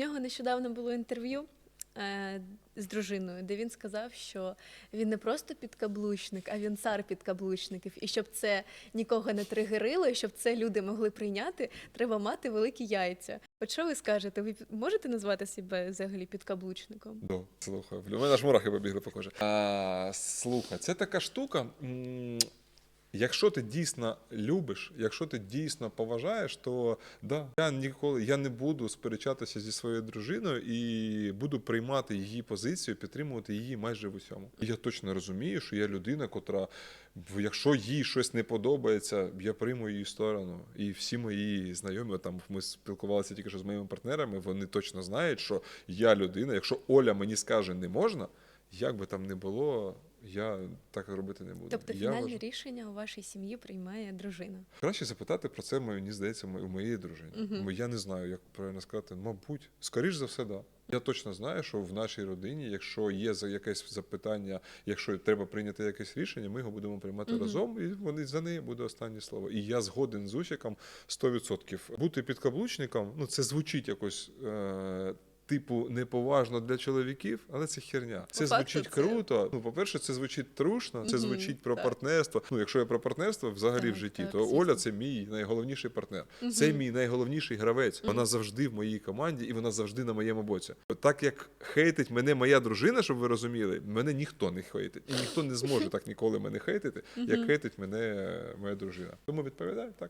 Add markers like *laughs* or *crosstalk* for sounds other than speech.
нього нещодавно було інтерв'ю е, з дружиною, де він сказав, що він не просто підкаблучник, а він цар підкаблучників. І щоб це нікого не тригерило, і щоб це люди могли прийняти, треба мати великі яйця. От що ви скажете? Ви можете назвати себе взагалі підкаблучником? Да, слухай, у мене аж мурахи побігли, похоже. А, слухай, це така штука. Якщо ти дійсно любиш, якщо ти дійсно поважаєш, то да, я ніколи я не буду сперечатися зі своєю дружиною і буду приймати її позицію, підтримувати її майже в усьому. Я точно розумію, що я людина, котра, якщо їй щось не подобається, я прийму її сторону. І всі мої знайомі, там ми спілкувалися тільки що з моїми партнерами, вони точно знають, що я людина. Якщо Оля мені скаже не можна, як би там не було, я так робити не буду. Тобто Я фінальне вважаю- рішення у вашій сім'ї приймає дружина. Краще запитати про це, мені здається, у моєї дружини. Мгм. Бо я не знаю, як правильно сказати. Мабуть, скоріш за все, да. Я точно знаю, що в нашій родині, якщо є за якесь запитання, якщо треба прийняти якесь рішення, ми його будемо приймати Мгм. разом, і вони за неї буде останнє слово. І я згоден з Усіком 100%. Бути підкаблучником, ну це звучить якось. Е- Типу, неповажно для чоловіків, але це херня. Це факту звучить це- круто. Ну, по-перше, це звучить трушно, це звучить про так. партнерство. Ну, якщо я про партнерство взагалі в житті, так, то звісно. Оля це мій найголовніший партнер. Це мій найголовніший гравець. Вона завжди в моїй команді, і вона завжди на моєму боці. Так як хейтить мене моя дружина, щоб ви розуміли, мене ніхто не хейтить. І ніхто не зможе *laughs* так ніколи мене хейтити, як хейтить мене моя дружина. Тому відповідаю так.